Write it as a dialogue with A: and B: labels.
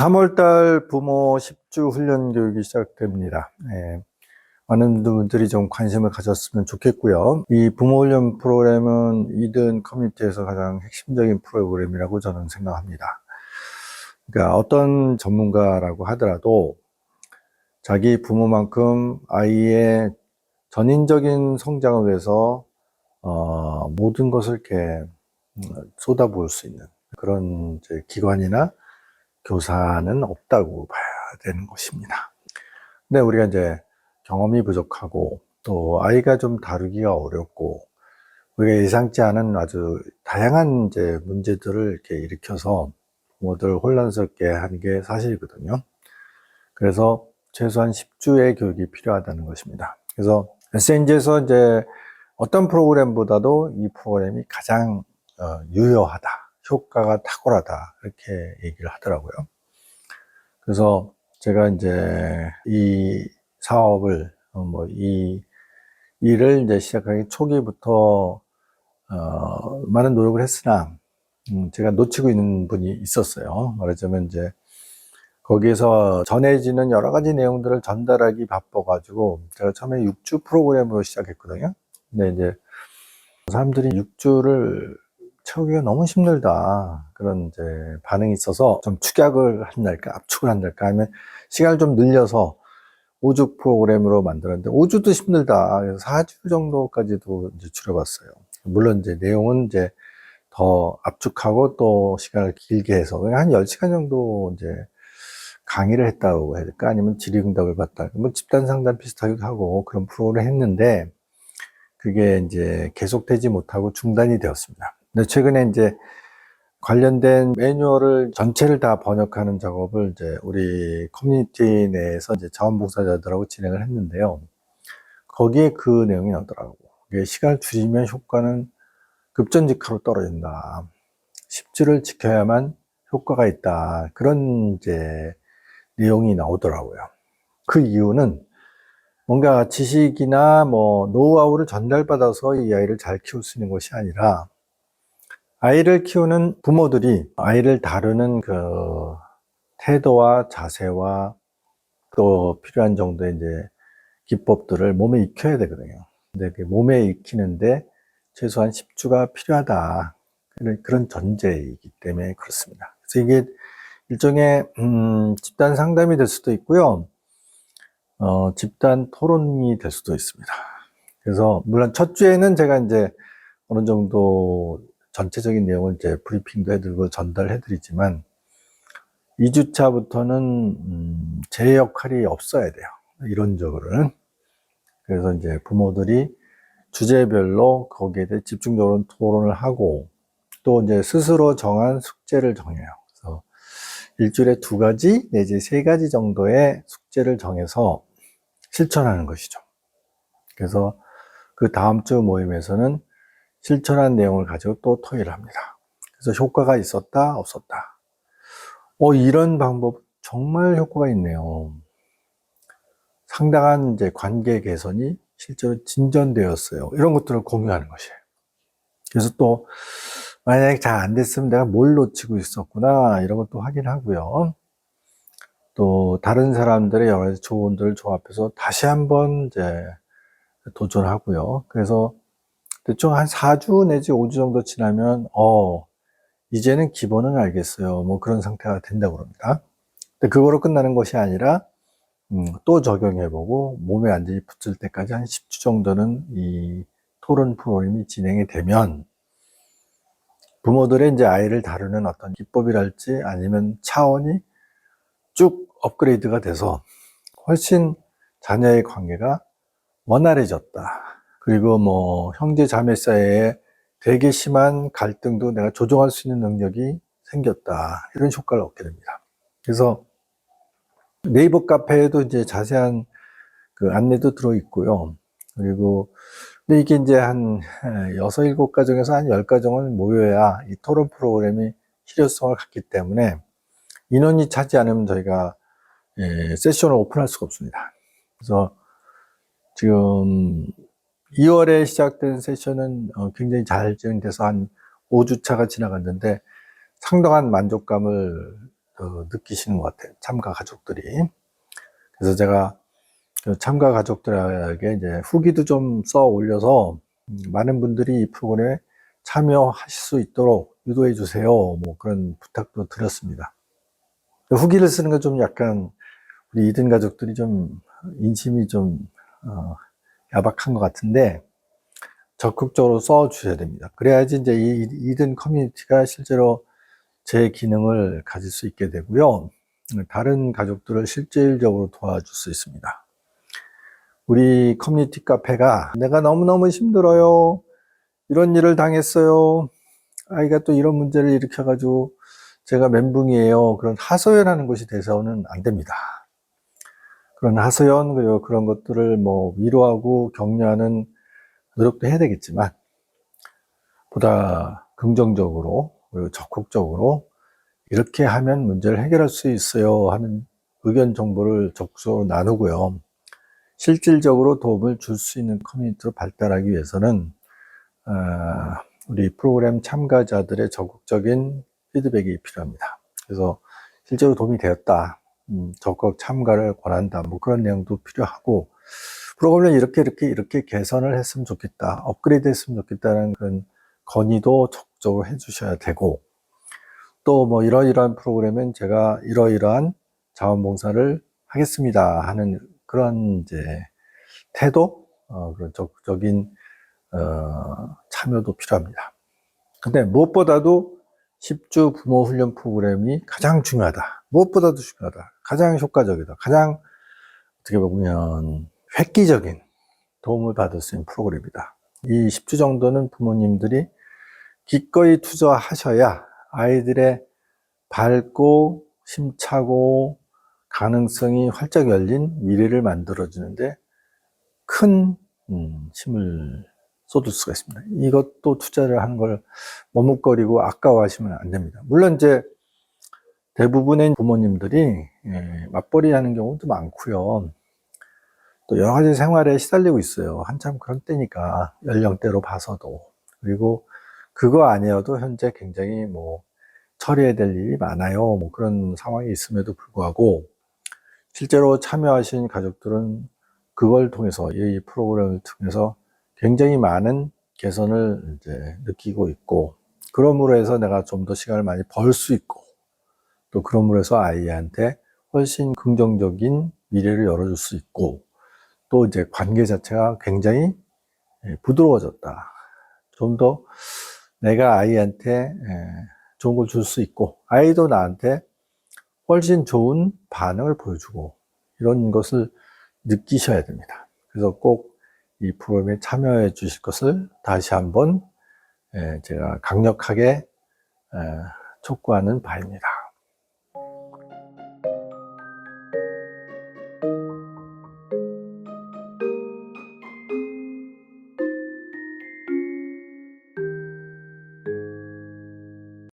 A: 3월달 부모 10주 훈련 교육이 시작됩니다. 예, 많은 분들이 좀 관심을 가졌으면 좋겠고요. 이 부모 훈련 프로그램은 이든 커뮤니티에서 가장 핵심적인 프로그램이라고 저는 생각합니다. 그러니까 어떤 전문가라고 하더라도 자기 부모만큼 아이의 전인적인 성장을 위해서 어, 모든 것을 이렇게 음, 쏟아부을 수 있는 그런 기관이나 교사는 없다고 봐야 되는 것입니다. 근데 우리가 이제 경험이 부족하고 또 아이가 좀 다루기가 어렵고 우리가 예상치 않은 아주 다양한 이제 문제들을 이렇게 일으켜서 부모들 혼란스럽게 하는 게 사실이거든요. 그래서 최소한 10주의 교육이 필요하다는 것입니다. 그래서 SNG에서 이제 어떤 프로그램보다도 이 프로그램이 가장 어, 유효하다. 효과가 탁월하다 이렇게 얘기를 하더라고요. 그래서 제가 이제 이 사업을 어, 뭐이 일을 이제 시작하기 초기부터 어, 많은 노력을 했으나 음, 제가 놓치고 있는 분이 있었어요. 말하자면 이제 거기에서 전해지는 여러 가지 내용들을 전달하기 바빠가지고 제가 처음에 6주 프로그램으로 시작했거든요. 근데 이제 사람들이 6주를 채우기가 너무 힘들다. 그런 이제 반응이 있어서 좀 축약을 한달까, 압축을 한달까 하면 시간을 좀 늘려서 5주 프로그램으로 만들었는데 5주도 힘들다. 그 4주 정도까지도 이제 줄여봤어요. 물론 이제 내용은 이제 더 압축하고 또 시간을 길게 해서 한 10시간 정도 이제 강의를 했다고 해야 될까? 아니면 질의응답을 받다. 뭐 집단 상담 비슷하기도 하고 그런 프로그램을 했는데 그게 이제 계속되지 못하고 중단이 되었습니다. 근데 최근에 이제 관련된 매뉴얼을 전체를 다 번역하는 작업을 이제 우리 커뮤니티 내에서 이제 자원봉사자들하고 진행을 했는데요. 거기에 그 내용이 나오더라고. 이 시간을 줄이면 효과는 급전직하로 떨어진다. 십주를 지켜야만 효과가 있다. 그런 이제 내용이 나오더라고요. 그 이유는 뭔가 지식이나 뭐 노하우를 전달받아서 이 아이를 잘 키울 수 있는 것이 아니라 아이를 키우는 부모들이 아이를 다루는 그 태도와 자세와 또 필요한 정도의 이제 기법들을 몸에 익혀야 되거든요. 근데 그 몸에 익히는데 최소한 10주가 필요하다. 그런, 전제이기 때문에 그렇습니다. 그래서 이게 일종의, 음, 집단 상담이 될 수도 있고요. 어, 집단 토론이 될 수도 있습니다. 그래서, 물론 첫 주에는 제가 이제 어느 정도 전체적인 내용을 이제 브리핑도 해드리고 전달해드리지만 2주차부터는 음, 제 역할이 없어야 돼요. 이론적으로는. 그래서 이제 부모들이 주제별로 거기에 대해 집중적으로 토론을 하고 또 이제 스스로 정한 숙제를 정해요. 그래서 일주일에 두 가지 내지 세 가지 정도의 숙제를 정해서 실천하는 것이죠. 그래서 그 다음 주 모임에서는 실천한 내용을 가지고 또토의 합니다. 그래서 효과가 있었다, 없었다. 어, 이런 방법 정말 효과가 있네요. 상당한 이제 관계 개선이 실제로 진전되었어요. 이런 것들을 공유하는 것이에요. 그래서 또 만약에 잘 안 됐으면 내가 뭘 놓치고 있었구나 이런 것도 확인하고요. 또 다른 사람들의 여러 가지 조언들을 조합해서 다시 한번 이제 도전하고요. 그래서 대충 한 4주 내지 5주 정도 지나면 어 이제는 기본은 알겠어요. 뭐 그런 상태가 된다고 그럽니다. 근데 그거로 끝나는 것이 아니라 음, 또 적용해보고 몸에 완전히 붙을 때까지 한 10주 정도는 이 토론 프로그램이 진행이 되면 부모들의 이제 아이를 다루는 어떤 기법이랄지 아니면 차원이 쭉 업그레이드가 돼서 훨씬 자녀의 관계가 원활해졌다. 그리고 뭐 형제 자매 사이에 되게 심한 갈등도 내가 조정할 수 있는 능력이 생겼다. 이런 효과를 얻게 됩니다. 그래서 네이버 카페에도 이제 자세한 그 안내도 들어 있고요. 그리고 근데 이게 이제 한 일곱 가정에서한 10가정은 모여야 이 토론 프로그램이 실효성을 갖기 때문에 인원이 차지 않으면 저희가 예, 세션을 오픈할 수가 없습니다. 그래서 지금 2월에 시작된 세션은 어, 굉장히 잘 진행돼서 한 5주차가 지나갔는데 상당한 만족감을 어, 느끼시는 것 같아요. 참가 가족들이. 그래서 제가 그 참가 가족들에게 이제 후기도 좀 써 올려서 음, 많은 분들이 이 프로그램에 참여하실 수 있도록 유도해 주세요. 뭐 그런 부탁도 드렸습니다. 그 후기를 쓰는 건 좀 약간 우리 이든 가족들이 좀 인심이 좀 어, 야박한 것 같은데 적극적으로 써 주셔야 됩니다. 그래야지 이제 이 이든 커뮤니티가 실제로 제 기능을 가질 수 있게 되고요. 다른 가족들을 실질적으로 도와줄 수 있습니다. 우리 커뮤니티 카페가 내가 너무너무 힘들어요. 이런 일을 당했어요. 아이가 또 이런 문제를 일으켜가지고 제가 멘붕이에요. 그런 하소연하는 것이 돼서는 안 됩니다. 그런 하소연 그리고 그런 것들을 뭐 위로하고 격려하는 노력도 해야 되겠지만 보다 긍정적으로 그리고 적극적으로 이렇게 하면 문제를 해결할 수 있어요 하는 의견 정보를 적극적으로 나누고요. 실질적으로 도움을 줄 수 있는 커뮤니티로 발달하기 위해서는 아, 우리 프로그램 참가자들의 적극적인 피드백이 필요합니다. 그래서 실제로 도움이 되었다 음, 적극 참가를 권한다. 뭐 그런 내용도 필요하고 프로그램을 이렇게 이렇게 이렇게 개선을 했으면 좋겠다. 업그레이드 했으면 좋겠다는 그런 건의도 적극적으로 해주셔야 되고 또 뭐 이러이러한 프로그램은 제가 이러이러한 자원봉사를 하겠습니다 하는 그런 이제 태도 어, 그런 적극적인 어, 참여도 필요합니다. 근데 무엇보다도 10주 부모 훈련 프로그램이 가장 중요하다. 무엇보다도 중요하다. 가장 효과적이다. 가장 어떻게 보면 획기적인 도움을 받을 수 있는 프로그램이다. 이 10주 정도는 부모님들이 기꺼이 투자하셔야 아이들의 밝고 심차고 가능성이 활짝 열린 미래를 만들어주는데 큰 음, 힘을 쏟을 수가 있습니다. 이것도 투자를 한 걸 머뭇거리고 아까워하시면 안 됩니다. 물론 이제 대부분의 부모님들이 예, 맞벌이 하는 경우도 많고요. 또 여러 가지 생활에 시달리고 있어요. 한참 그런 때니까 연령대로 봐서도 그리고 그거 아니어도 현재 굉장히 뭐 처리해야 될 일이 많아요. 뭐 그런 상황이 있음에도 불구하고 실제로 참여하신 가족들은 그걸 통해서 이 프로그램을 통해서 굉장히 많은 개선을 이제 느끼고 있고 그러므로 해서 내가 좀 더 시간을 많이 벌 수 있고 또 그러므로 해서 아이한테 훨씬 긍정적인 미래를 열어줄 수 있고 또 이제 관계 자체가 굉장히 예, 부드러워졌다. 좀 더 내가 아이한테 예, 좋은 걸 줄 수 있고 아이도 나한테 훨씬 좋은 반응을 보여주고 이런 것을 느끼셔야 됩니다. 그래서 꼭이 프로그램에 참여해 주실 것을 다시 한번 예, 제가 강력하게 촉구하는 바입니다.